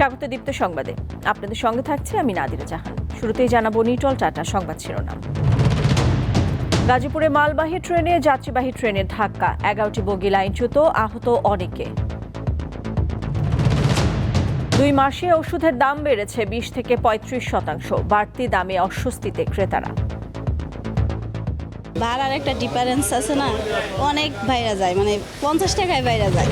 স্বাগত দীপ্ত সংবাদে। আপনাদের সঙ্গে থাকছে আমি নাদিরা জাহান। শুরুতেই জানাব নিটল টাটা সংবাদ শিরোনাম। গাজীপুরে মালবাহী ট্রেনে যাত্রীবাহী ট্রেনের ধাক্কা। এগারোটি বগি লাইনচ্যুত আহত অনেকে। দুই মাসে ওষুধের দাম বেড়েছে বিশ থেকে পঁয়ত্রিশ শতাংশ। বাড়তি দামে অস্বস্তিতে ক্রেতারা। ভাড়ার একটা ডিফারেন্স আছে না? অনেক বাইরে যায় মানে পঞ্চাশ টাকায় বাইরে যায়।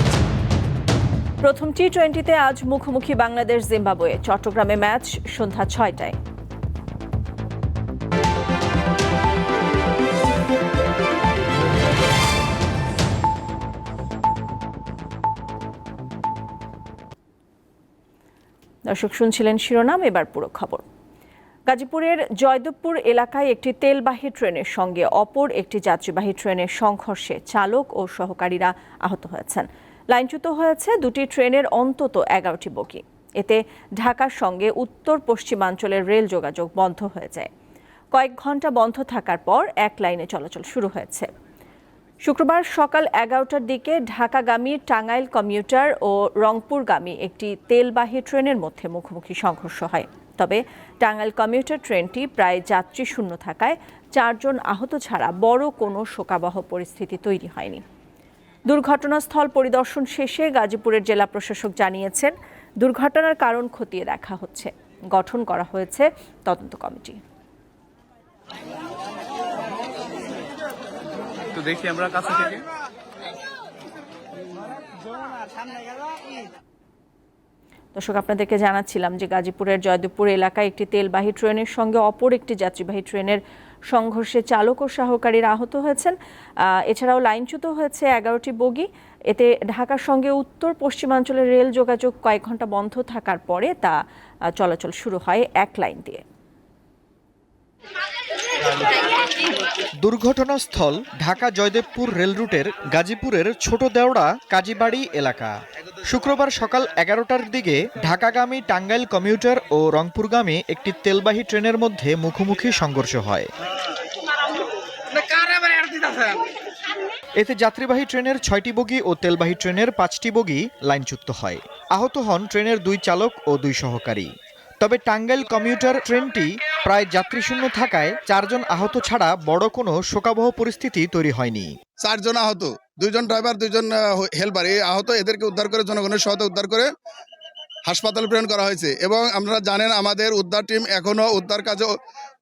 প্রথম টি টোয়েন্টিতে আজ মুখোমুখি বাংলাদেশ জিম্বাবুয়ে। চট্টগ্রামে ম্যাচ সন্ধ্যা ছয়টায়। দর্শক, শুনছিলেন শিরোনাম, এবার পুরো খবর। গাজীপুরের জয়দেবপুর এলাকায় একটি তেলবাহী ট্রেনের সঙ্গে অপর একটি যাত্রীবাহী ট্রেনের সংঘর্ষে চালক ও সহকারীরা আহত হয়েছেন। লাইনচ্যুত হয়েছে দুটি ট্রেনের অন্তত এগারোটি বগি। এতে ঢাকার সঙ্গে উত্তর পশ্চিমাঞ্চলের রেল যোগাযোগ বন্ধ হয়ে যায়। কয়েক ঘণ্টা বন্ধ থাকার পর এক লাইনে চলাচল শুরু হয়েছে। শুক্রবার সকাল এগারোটার দিকে ঢাকাগামী টাঙ্গাইল কমিউটার ও রংপুরগামী একটি তেলবাহী ট্রেনের মধ্যে মুখোমুখি সংঘর্ষ হয়। তবে টাঙ্গাইল কমিউটার ট্রেনটি প্রায় যাত্রী শূন্য থাকায় চারজন আহত ছাড়া বড় কোনো শোকাবহ পরিস্থিতি তৈরি হয়নি। দুর্ঘটনাস্থল পরিদর্শন শেষে গাজীপুরের জেলা প্রশাসক জানিয়েছেন দুর্ঘটনার কারণ খতিয়ে দেখা হচ্ছে। গঠন করা হয়েছে তদন্ত কমিটি। তো দেখি আমরা কাছে থেকে। দর্শক আপনাদেরকে জানাচ্ছিলাম যে গাজীপুরের জয়দেবপুর এলাকায় একটি তেলবাহী ট্রেনের সঙ্গে অপর একটি যাত্রীবাহী ট্রেনের সংঘর্ষে চালক ও সহকারীর আহত হয়েছেন। এছাড়াও লাইনচ্যুত হয়েছে এগারোটি বগি। এতে ঢাকার সঙ্গে উত্তর পশ্চিমাঞ্চলের রেল যোগাযোগ কয়েক ঘণ্টা বন্ধ থাকার পরে তা চলাচল শুরু হয় এক লাইন দিয়ে। দুর্ঘটনাস্থল ঢাকা জয়দেবপুর রেল রুটের গাজীপুরের ছোট দেওড়া কাজীবাড়ি এলাকা। শুক্রবার সকাল এগারোটার দিকে ঢাকাগামী টাঙ্গাইল কমিউটার ও রংপুরগামী একটি তেলবাহী ট্রেনের মধ্যে মুখোমুখি সংঘর্ষ হয়। এতে যাত্রীবাহী ট্রেনের ছয়টি বগি ও তেলবাহী ট্রেনের পাঁচটি বগি লাইনচ্যুত হয়। আহত হন ট্রেনের দুই চালক ও দুই সহকারী। তবে টাঙ্গাইল কমিউটার ট্রেনটি প্রায় যাত্রীশূন্য থাকায় চারজন আহত ছাড়া বড় কোনো শোকাবহ পরিস্থিতি তৈরি হয়নি। চারজন আহত, দুইজন ড্রাইভার, দুইজন হেল্পার। এই আহত এদেরকে উদ্ধার করে জনগণের সহায়তা উদ্ধার করে হাসপাতালে প্রেরণ করা হয়েছে। এবং আপনারা জানেন, আমাদের উদ্ধার টিম এখনও উদ্ধার কাজে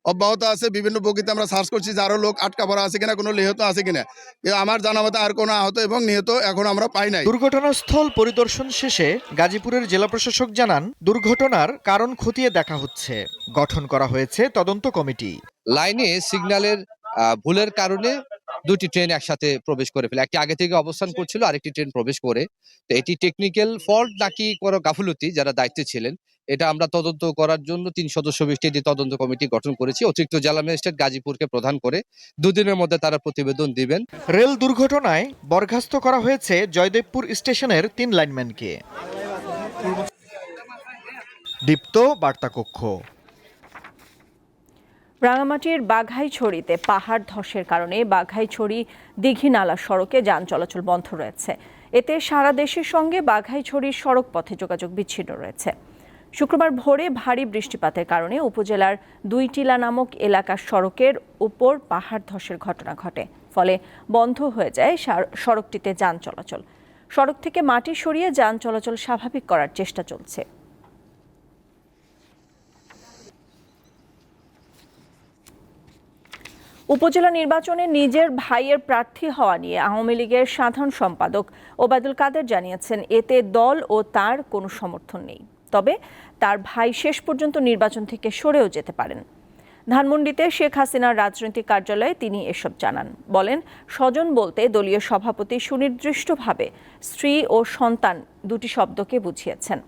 অব্যাহত আছে বিভিন্ন বগিতে আমরা সার্চ করছি যে আরও লোক আটকা পড়া আছে কিনা কোনো নিহত আছে কিনা। আমার জানা মতে আর কোনো আহত এবং নিহত এখন আমরা পাই নাই। দুর্ঘটনাস্থল পরিদর্শন শেষে গাজীপুরের জেলা প্রশাসক জানান দুর্ঘটনার কারণ খতিয়ে দেখা হচ্ছে। গঠন করা হয়েছে তদন্ত কমিটি। লাইনে সিগন্যালের আহ, ভুলের কারণে দুটি ট্রেন একসাথে প্রবেশ করে ফেলে। একটি আগে থেকে অবস্থান করছিল আরেকটি ট্রেন প্রবেশ করে। তো এটি টেকনিক্যাল ফল্ট নাকি কোনো গাফিলতি যারা দায়িত্বে ছিলেন এটা আমরা তদন্ত করার জন্য তিন সদস্য বিশিষ্ট একটি তদন্ত কমিটি গঠন করেছি অতিরিক্ত জেলা ম্যাজিস্ট্রেট গাজীপুরকে প্রধান করে দুদিনের মধ্যে তারা প্রতিবেদন দিবেন। রেল দুর্ঘটনায় বরখাস্ত করা হয়েছে জয়দেবপুর স্টেশনের তিন লাইনম্যানকে। দীপ্ত বার্তাকক্ষ। রাঙামাটির বাঘাইছড়িতে পাহাড় ধসের কারণে বাঘাইছড়ি দীঘিনালা সড়কে যান চলাচল বন্ধ রয়েছে। এতে সারা দেশের সঙ্গে বাঘাইছড়ির সড়ক পথে যোগাযোগ বিচ্ছিন্ন রয়েছে। শুক্রবার ভোরে ভারী বৃষ্টিপাতের কারণে উপজেলার দুইটিলা নামক এলাকার সড়কের উপর পাহাড় ধসের ঘটনা ঘটে। ফলে বন্ধ হয়ে যায় সড়কটিতে যান চলাচল। সড়ক থেকে মাটি সরিয়ে যান চলাচল স্বাভাবিক করার চেষ্টা চলছে। উপজেলা নির্বাচনে নিজের ভাইয়ের প্রার্থী হওয়া নিয়ে আওয়ামী লীগের সাধারণ সম্পাদক ওবায়দুল কাদের জানিয়েছেন, এতে দল ও তার কোনো সমর্থন নেই। তবে তার ভাই শেষ পর্যন্ত নির্বাচন থেকে সরেও যেতে পারেন। ধানমন্ডিতে শেখ হাসিনার রাজনৈতিক কার্যালয়ে তিনি এসব জানান। বলেন, স্বজন বলতে দলীয় সভাপতি সুনির্দিষ্টভাবে স্ত্রী ও সন্তান দুটি শব্দকে বুঝিয়েছেন।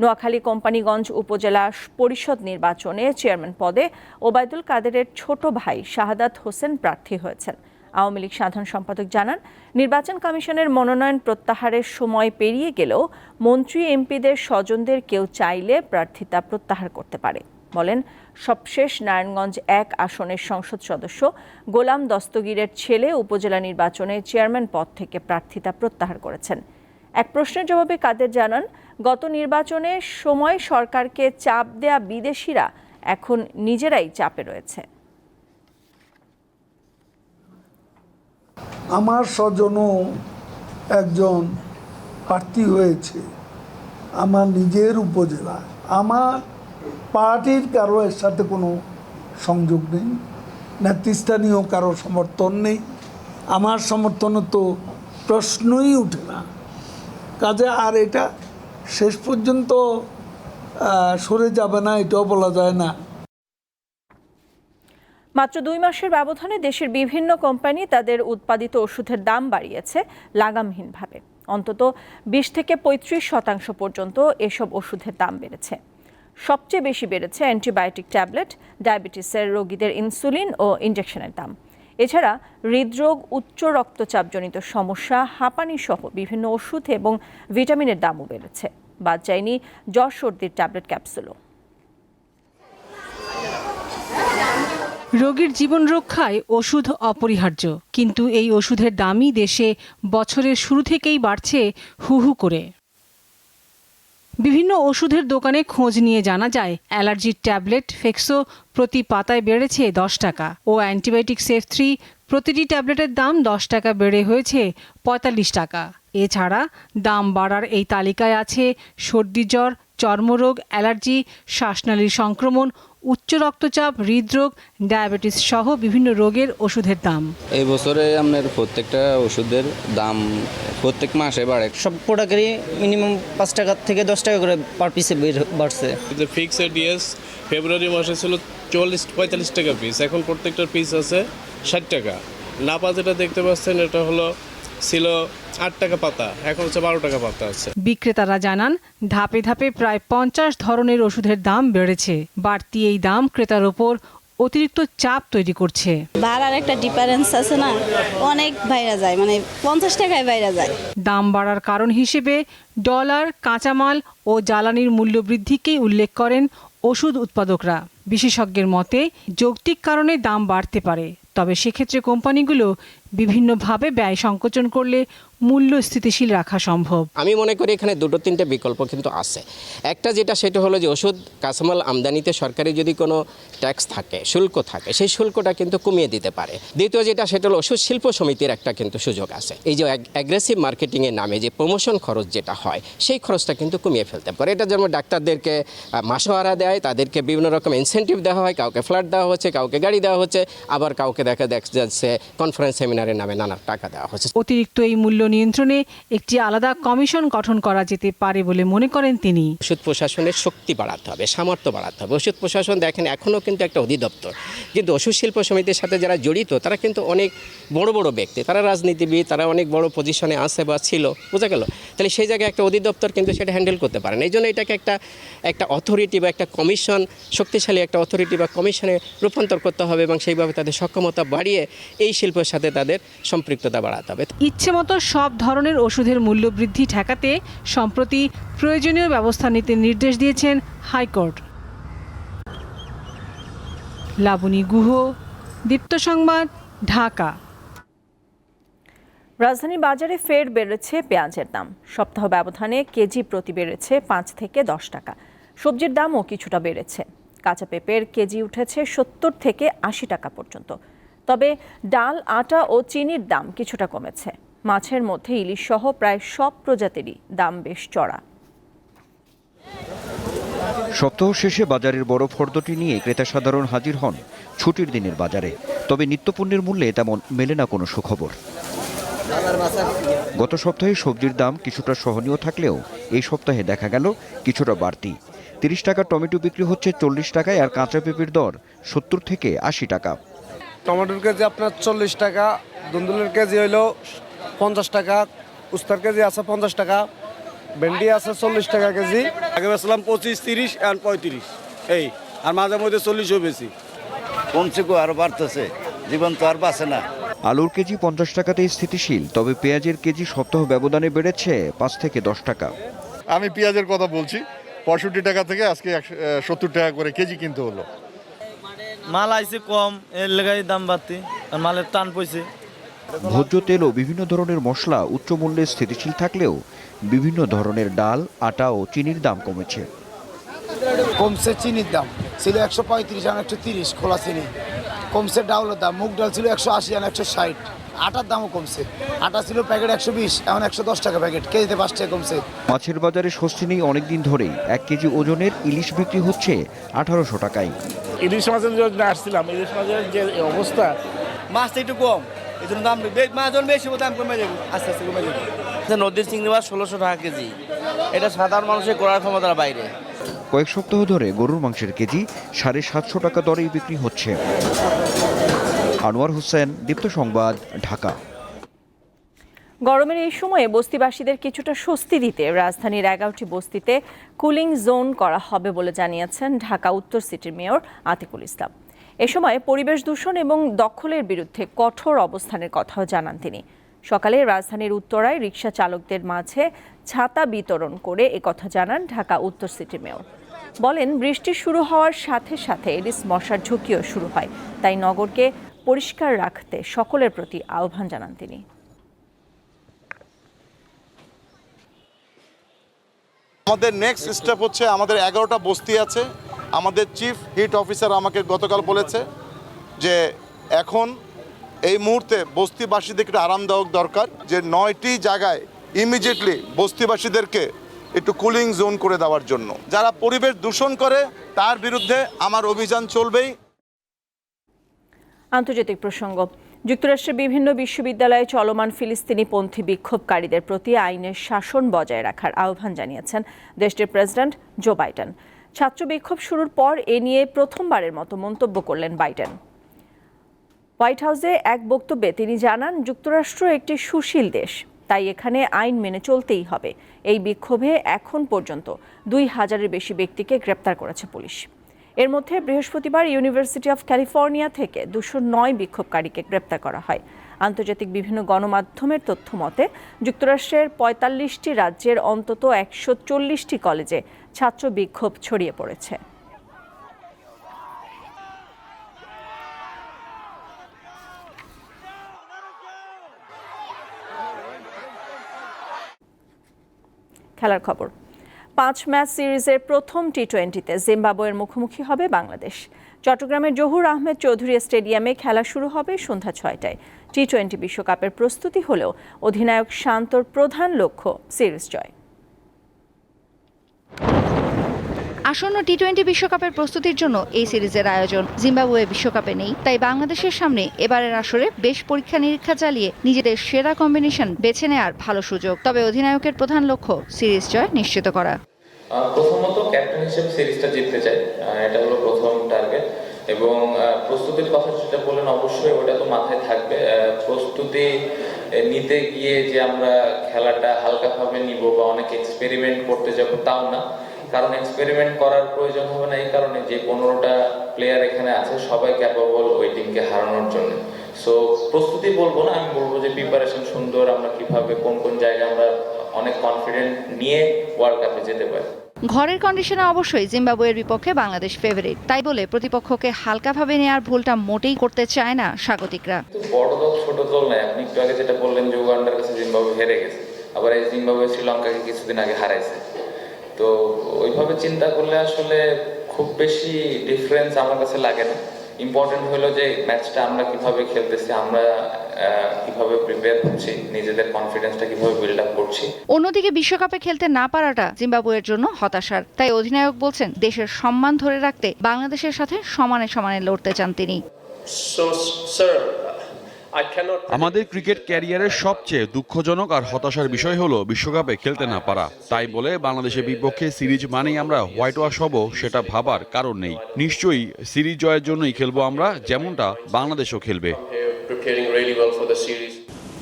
নোয়াখালী কোম্পানিগঞ্জ উপজেলা পরিষদ নির্বাচনে চেয়ারম্যান পদে ওবায়দুল কাদেরের ছোট ভাই শাহাদাত হোসেন প্রার্থী হয়েছেন। আওয়ামী লীগ সাধারণ সম্পাদক জানান, নির্বাচন কমিশনের মনোনয়ন প্রত্যাহারের সময় পেরিয়ে গেলেও মন্ত্রী, এমপিদের স্বজনদের কেউ চাইলে প্রার্থিতা প্রত্যাহার করতে পারে। বলেন, সবশেষ নারায়ণগঞ্জ এক আসনের সংসদ সদস্য গোলাম দস্তগীরের ছেলে উপজেলা নির্বাচনে চেয়ারম্যান পদ থেকে প্রার্থিতা প্রত্যাহার করেছেন। এক প্রশ্নের জবাবে কাদের জানান, গত নির্বাচনে সময় সরকারকে চাপ দেয়া বিদেশিরা এখন নিজেরাই চাপে রয়েছে। আমার স্বজনও একজন প্রার্থী হয়েছে আমার নিজের উপজেলা আমার পার্টির কারও এর সাথে কোনো সংযোগ নেই, নেতৃস্থানীয় কারও সমর্থন নেই। আমার সমর্থনে তো প্রশ্নই উঠে না। কাজে আর এটা শেষ পর্যন্ত সরে যাবে না, এটাও বলা যায় না। মাত্র দুই মাসের ব্যবধানে দেশের বিভিন্ন কোম্পানি তাদের উৎপাদিত ওষুধের দাম বাড়িয়েছে লাগামহীনভাবে। অন্তত বিশ থেকে পঁয়ত্রিশ শতাংশ পর্যন্ত এসব ওষুধের দাম বেড়েছে। সবচেয়ে বেশি বেড়েছে অ্যান্টিবায়োটিক ট্যাবলেট, ডায়াবেটিসের রোগীদের ইনসুলিন ও ইনজেকশনের দাম। এছাড়া হৃদরোগ, উচ্চ রক্তচাপজনিত সমস্যা, হাঁপানি সহ বিভিন্ন ওষুধ এবং ভিটামিনের দামও বেড়েছে। বাদ যায়নি জ্বর সর্দির ট্যাবলেট ক্যাপসুলও। রোগীর জীবন রক্ষায় ওষুধ অপরিহার্য। কিন্তু এই ওষুধের দামই দেশে বছরের শুরু থেকেই বাড়ছে হু হু করে। বিভিন্ন ওষুধের দোকানে খোঁজ নিয়ে জানা যায় অ্যালার্জির ট্যাবলেট ফেক্সো প্রতি পাতায় বেড়েছে দশ টাকা ও অ্যান্টিবায়োটিক সেফ থ্রি প্রতিটি ট্যাবলেটের দাম দশ টাকা বেড়ে হয়েছে পঁয়তাল্লিশ টাকা। এছাড়া দাম বাড়ার এই তালিকায় আছে সর্দি জ্বর চর্মরোগ অ্যালার্জি শ্বাসনালীর সংক্রমণ উচ্চ রক্তচাপ হৃদরোগ ডায়াবেটিস সহ বিভিন্ন রোগের ওষুধের দাম। এই বছরে আপনার প্রত্যেকটা ওষুধের দাম প্রত্যেক মাসে বাড়ে। সব প্রোডাক্টেরই মিনিমাম পাঁচ টাকা থেকে দশ টাকা করে পার পিসে বাড়ছে। যে ফিক্সড ডিএস ফেব্রুয়ারি মাসে ছিল চল্লিশ পঁয়তাল্লিশ টাকা পিস এখন প্রত্যেকটা পিস আছে ষাট টাকা। নাপা যেটা দেখতে পাচ্ছেন এটা হলো ছিল আট টাকা পাতা এখন হচ্ছে বারো টাকা পাতা আছে। বিক্রেতারা জানান ধাপে ধাপে প্রায় পঞ্চাশ ধরনের ওষুধের দাম বেড়েছে। বাড়তি এই দাম ক্রেতার ওপর অতিরিক্ত চাপ তৈরি করছে। ভাড়ার একটা ডিফারেন্স আছে না অনেক বাইরে যায় মানে পঞ্চাশ টাকায় বাইরে যায়। দাম বাড়ার কারণ হিসেবে ডলার কাঁচামাল ও জ্বালানির মূল্য বৃদ্ধিকেই উল্লেখ করেন ওষুধ উৎপাদকরা। বিশেষজ্ঞের মতে যৌক্তিক কারণে দাম বাড়তে পারে তবে সেক্ষেত্রে কোম্পানিগুলো বিভিন্নভাবে ব্যয় সংকোচন করলে মূল্য স্থিতিশীল রাখা সম্ভব। আমি মনে করি এখানে দুটো তিনটে বিকল্প কিন্তু আছে। একটা যেটা সেটা হলো যে ওষুধ, কাঁচামাল আমদানিতে সরকারি যদি কোনো ট্যাক্স থাকে, শুল্ক থাকে, সেই শুল্কটা কিন্তু কমিয়ে দিতে পারে। দ্বিতীয় যেটা সেটা হলো ওষুধ শিল্প সমিতির একটা কিন্তু সুযোগ আছে। এই যে অ্যাগ্রেসিভ মার্কেটিংয়ের নামে যে প্রমোশন খরচ যেটা হয়, সেই খরচটা কিন্তু কমিয়ে ফেলতে পারে। এটা যেমন ডাক্তারদেরকে মাসোহারা দেয়, তাদেরকে বিভিন্ন রকম ইনসেন্টিভ দেওয়া হয়। কাউকে ফ্ল্যাট দেওয়া হচ্ছে, কাউকে গাড়ি দেওয়া হচ্ছে, আবার কাউকে দেখা দেখা যাচ্ছে কনফারেন্স সেমিনারের নামে নানা টাকা দেওয়া হচ্ছে অতিরিক্ত এই মূল্য নিয়ন্ত্রণে একটি আলাদা কমিশন গঠন করা যেতে পারে বলে মনে করেন তিনি। ওষুধ প্রশাসনের শক্তি বাড়াতে হবে সামর্থ্য বাড়াতে হবে। ওষুধ প্রশাসন দেখেন এখনও কিন্তু একটা অধিদপ্তর। কিন্তু ওষুধ শিল্প সমিতির সাথে যারা জড়িত তারা কিন্তু অনেক বড় বড় ব্যক্তি। তারা রাজনীতিবিদ তারা অনেক বড় পজিশনে আছে বা ছিল বোঝা গেল। তাহলে সেই জায়গায় একটা অধিদপ্তর কিন্তু সেটা হ্যান্ডেল করতে পারে না। এই জন্য এটাকে একটা একটা অথরিটি বা একটা কমিশন শক্তিশালী একটা অথরিটি বা কমিশনে রূপান্তর করতে হবে এবং সেইভাবে তাদের সক্ষমতা বাড়িয়ে এই শিল্পের সাথে তাদের সম্পৃক্ততা বাড়াতে হবে। ইচ্ছেমতো সব ধরনের ওষুধের মূল্য বৃদ্ধি ঠেকাতে সম্প্রতি প্রয়োজনীয় ব্যবস্থা নিতে নির্দেশ দিয়েছেন হাইকোর্ট। লাবণী গুহ দীপ্ত সংবাদ ঢাকা। রাজধানী বাজারে ফের বেড়েছে পেঁয়াজের দাম। সপ্তাহ ব্যবধানে কেজি প্রতি বেড়েছে পাঁচ থেকে দশ টাকা। সবজির দামও কিছুটা বেড়েছে। কাঁচা পেঁপের কেজি উঠেছে সত্তর থেকে আশি টাকা পর্যন্ত। তবে ডাল, আটা ও চিনির দাম কিছুটা কমেছে। মাছের মধ্যে ইলিশ সহ প্রায় সব প্রজাতিরই দাম বেশ চড়া। সপ্তাহ শেষে বাজারের বড় ফর্দটি নিয়ে ক্রেতা সাধারণ হাজির হন ছুটির দিনের বাজারে। তবে নিত্যপণ্যের মূল্যে তেমন মেলে না কোনো সুখবর। গত সপ্তাহে সবজির দাম কিছুটা সহনীয় থাকলেও এই সপ্তাহে দেখা গেল কিছুটা বাড়তি। তিরিশ টাকা টমেটো বিক্রি হচ্ছে চল্লিশ টাকায় আর কাঁচা পেঁপের দর সত্তর থেকে আশি টাকা। টমেটোর কেজি আপনার চল্লিশ টাকা দুন্দুলের কেজি হইল পঞ্চাশ টাকা উস্তার কেজি আছে পঞ্চাশ টাকা ভেন্ডি আছে চল্লিশ টাকা কেজি। আগে বেছিলাম পঁচিশ তিরিশ আর পঁয়ত্রিশ। এই আর মাঝে মধ্যে চল্লিশও বেশি কমছে গো আরও বাড়তেছে জীবন তো আর বাঁচে না। আলুর কেজি পঞ্চাশ টাকাতেই স্থিতিশীল তবে পেঁয়াজের কেজি সপ্তাহ ব্যবধানে বেড়েছে পাঁচ থেকে দশ টাকা। আমি পেঁয়াজের কথা বলছি পঁয়ষট্টি টাকা থেকে আজকে সত্তর টাকা করে কেজি কিনতে হলো। মাল আইছে কম এর লেগাই দাম বাড়তি আর মালের টান পয়সে ভোজ্য তেল ও বিভিন্ন ধরনের মশলা উচ্চ মূল্যে স্থিতিশীল থাকলেও বিভিন্ন ধরনের ডাল আটা ও চিনির দাম কমেছে। কমছে চিনির দাম। ছিল একশো পঁয়ত্রিশ এখন একশো তিরিশ খোলা চিনি। কমছে ডাউলের দাম। মুগ ডাল ছিল একশো আশি এখন একশো ষাট। আটার দামও কমছে। আটা ছিল প্যাকেট একশো বিশ এখন একশো দশ টাকা প্যাকেট। কেজিতে পাঁচ টাকা কমছে। মাছের বাজারে স্বস্তি নেই অনেকদিন ধরেই। এক কেজি ওজনের ইলিশ বিক্রি হচ্ছে আঠারোশো টাকায়। ইলিশ মাছের জন্য আসছিলাম ইলিশ মাছের যে অবস্থা মাছটা একটু কম। এই জন্য দাম মাছ যখন বেশি দাম কমে যাবে। আস্তে আস্তে কমে যাবে। নদীর চিংড়ি মাছ ষোলোশো টাকা কেজি। এটা সাধারণ মানুষের করার ক্ষমতার বাইরে। কয়েক সপ্তাহ ধরে গরুর মাংসের কেজি সাড়ে সাতশো টাকা দরেই বিক্রি হচ্ছে। আনোয়ার হোসেন দীপ্ত সংবাদ ঢাকা। গরমের এই সময়ে বস্তিবাসীদের কিছুটা স্বস্তি দিতে রাজধানীর এগারোটি বস্তিতে কুলিং জোন করা হবে বলে জানিয়েছেন ঢাকা উত্তর সিটির মেয়র আতিকুল ইসলাম। এ সময় পরিবেশ দূষণ এবং দখলের বিরুদ্ধে কঠোর অবস্থানের কথাও জানান তিনি। সকালে রাজধানীর উত্তরায় রিকশা চালকদের মাঝে ছাতা বিতরণ করে একথা জানান ঢাকা উত্তর সিটি মেয়র। বলেন, বৃষ্টি শুরু হওয়ার সাথে সাথে এডিস মশার ঝুঁকিও শুরু হয়। তাই নগরকে পরিষ্কার রাখতে সকলের প্রতি আহ্বান জানান তিনি। আমাদের নেক্সট স্টেপ হচ্ছে, আমাদের এগারোটা বস্তি আছে। আমাদের চিফ হিট অফিসার আমাকে গতকাল বলেছে যে এখন এই মুহূর্তে বস্তিবাসীদের একটু আরামদায়ক দরকার, যে নয়টি জায়গায় ইমিডিয়েটলি বস্তিবাসীদেরকে একটু কুলিং জোন করে দেওয়ার জন্য। যারা পরিবেশ দূষণ করে, তার বিরুদ্ধে আমার অভিযান চলবেই। আন্তর্জাতিক প্রসঙ্গ। যুক্তরাষ্ট্রের বিভিন্ন বিশ্ববিদ্যালয়ে চলমান ফিলিস্তিনিপন্থী বিক্ষোভকারীদের প্রতি আইনের শাসন বজায় রাখার আহ্বান জানিয়েছেন দেশটির প্রেসিডেন্ট জো বাইডেন। ছাত্র বিক্ষোভ শুরুর পর এ নিয়ে প্রথমবারের মতো মন্তব্য করলেন বাইডেন। হোয়াইট হাউসে এক বক্তব্যে তিনি জানান, যুক্তরাষ্ট্র একটি সুশীল দেশ, তাই এখানে আইন মেনে চলতেই হবে। এই বিক্ষোভে এখন পর্যন্ত দুই হাজারের বেশি ব্যক্তিকে গ্রেপ্তার করেছে পুলিশ। এর মধ্যে বৃহস্পতিবার ইউনিভার্সিটি অফ ক্যালিফোর্নিয়া থেকে দুশো নয় বিক্ষোভকারীকে গ্রেপ্তার করা হয়। আন্তর্জাতিক বিভিন্ন গণমাধ্যমের তথ্য মতে, যুক্তরাষ্ট্রের পঁয়তাল্লিশটি রাজ্যের অন্তত একশো চল্লিশটি কলেজে ছাত্র বিক্ষোভ ছড়িয়ে পড়েছে। খেলার খবর। পাঁচ ম্যাচ সিরিজের প্রথম টি টোয়েন্টিতে জিম্বাবুয়ের মুখোমুখি হবে বাংলাদেশ। চট্টগ্রামের জহুর আহমেদ চৌধুরী স্টেডিয়ামে খেলা শুরু হবে সন্ধ্যা ছয়টায়। টি টোয়েন্টি বিশ্বকাপের প্রস্তুতি হলেও অধিনায়ক শান্তর প্রধান লক্ষ্য সিরিজ জয়। আসন্ন টি টোয়েন্টি বিশ্বকাপের প্রস্তুতির জন্য এই সিরিজের আয়োজন। জিম্বাবুয়ে বিশ্বকাপে নেই, তাই বাংলাদেশের সামনে এবারের আসরে বেশ পরীক্ষা নিরীক্ষা চালিয়ে নিজেদের সেরা কম্বিনেশন বেছে নেওয়ার ভালো সুযোগ। তবে অধিনায়কের প্রধান লক্ষ্য সিরিজ জয় নিশ্চিত করা। প্রথমত ক্যাপ্টেন হিসেবে সিরিজটা জিততে চাই। এটা হলো প্রথম টার্গেট। এবং প্রস্তুতির কথা যেটা বললেন, অবশ্যই ওটা তো মাথায় থাকবে। প্রস্তুতি নিতে গিয়ে যে আমরা খেলাটা হালকাভাবে নিব বা অনেক এক্সপেরিমেন্ট করতে যাব, তাও না। কারণ এক্সপেরিমেন্ট করার প্রয়োজন হবে না এই কারণে যে পনেরোটা প্লেয়ার এখানে আছে সবাই ক্যাপাবল ওই টিমকে হারানোর জন্য। সো প্রস্তুতি বলব না আমি বলব যে প্রিপারেশন সুন্দর আমরা কীভাবে কোন কোন জায়গায় আমরা অনেক কনফিডেন্ট নিয়ে ওয়ার্ল্ড কাপে যেতে পারি। ঘরের কন্ডিশনে অবশ্যই জিম্বাবুয়ের বিপক্ষে বাংলাদেশ ফেভারিট তাই বলে প্রতিপক্ষকে হালকাভাবে নেওয়ার ভুলটা মোটেই করতে চায় না স্বাগতিকরা। বড় দল ছোট দল নাই আপনি একটু আগে যেটা বললেন যে উগান্ডার কাছে জিম্বাবুয়ে হেরে গেছে। আবার এই জিম্বাবুয়ে শ্রীলঙ্কাকে কিছুদিন আগে হারাইছে। তো ওইভাবে চিন্তা করলে আসলে খুব বেশি ডিফারেন্স আমার কাছে লাগে না। ইম্পর্টেন্ট হলো যে ম্যাচটা আমরা কীভাবে খেলতেছি আমরা কীভাবে প্রিপেয়ার হচ্ছি নিজেদের কনফিডেন্সটা কীভাবে বিল্ড আপ করছি। অন্যদিকে বিশ্বকাপে খেলতে না পারাটা জিম্বাবুয়ের জন্য হতাশার। তাই অধিনায়ক বলছেন দেশের সম্মান ধরে রাখতে বাংলাদেশের সাথে সমানে সমানে লড়তে চান তিনি। আমাদের ক্রিকেট ক্যারিয়ারের সবচেয়ে দুঃখজনক আর হতাশার বিষয় হলো বিশ্বকাপে খেলতে না পারা। তাই বলে বাংলাদেশের বিপক্ষে সিরিজ মানেই আমরা হোয়াইট ওয়াশ হব সেটা ভাবার কারণ নেই। নিশ্চয়ই সিরিজ জয়ের জন্যই খেলব আমরা যেমনটা বাংলাদেশও খেলবে।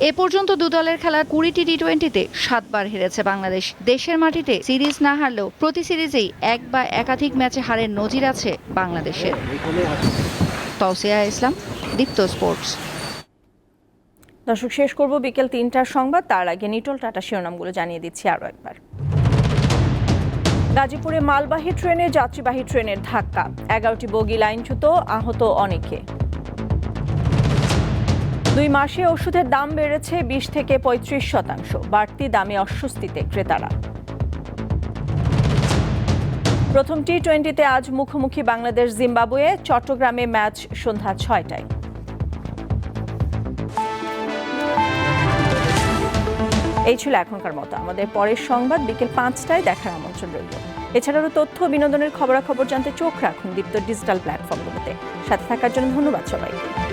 এ পর্যন্ত দু দলের খেলা কুড়িটি টি টোয়েন্টিতে সাতবার হেরেছে বাংলাদেশ। দেশের মাটিতে সিরিজ না হারলেও প্রতি সিরিজেই এক বা একাধিক ম্যাচে হারের নজির আছে বাংলাদেশের। তৌসিয়া ইসলাম দীপ্ত স্পোর্টস। দর্শক, শেষ করব বিকেল তিনটার সংবাদ। তার আগে নিটল টাটা শিরোনামগুলো জানিয়ে দিচ্ছি আরও একবার। গাজীপুরে মালবাহী ট্রেনে যাত্রীবাহী ট্রেনের ধাক্কা। এগারোটি বগি লাইনচ্যুত, আহত অনেকে। দুই মাসে ওষুধের দাম বেড়েছে বিশ থেকে পঁয়ত্রিশ শতাংশ। বাড়তি দামে অস্বস্তিতে ক্রেতারা। প্রথম টি টোয়েন্টিতে আজ মুখোমুখি বাংলাদেশ জিম্বাবুয়ে চট্টগ্রামে ম্যাচ সন্ধ্যা ছয়টায়। এই ছিল এখনকার মতো। আমাদের পরের সংবাদ বিকেল পাঁচটায় দেখার আমন্ত্রণ রইল। এছাড়াও তথ্য বিনোদনের খবরাখবর জানতে চোখ রাখুন দীপ্ত ডিজিটাল প্ল্যাটফর্মগুলোতে। সাথে থাকার জন্য ধন্যবাদ সবাইকে।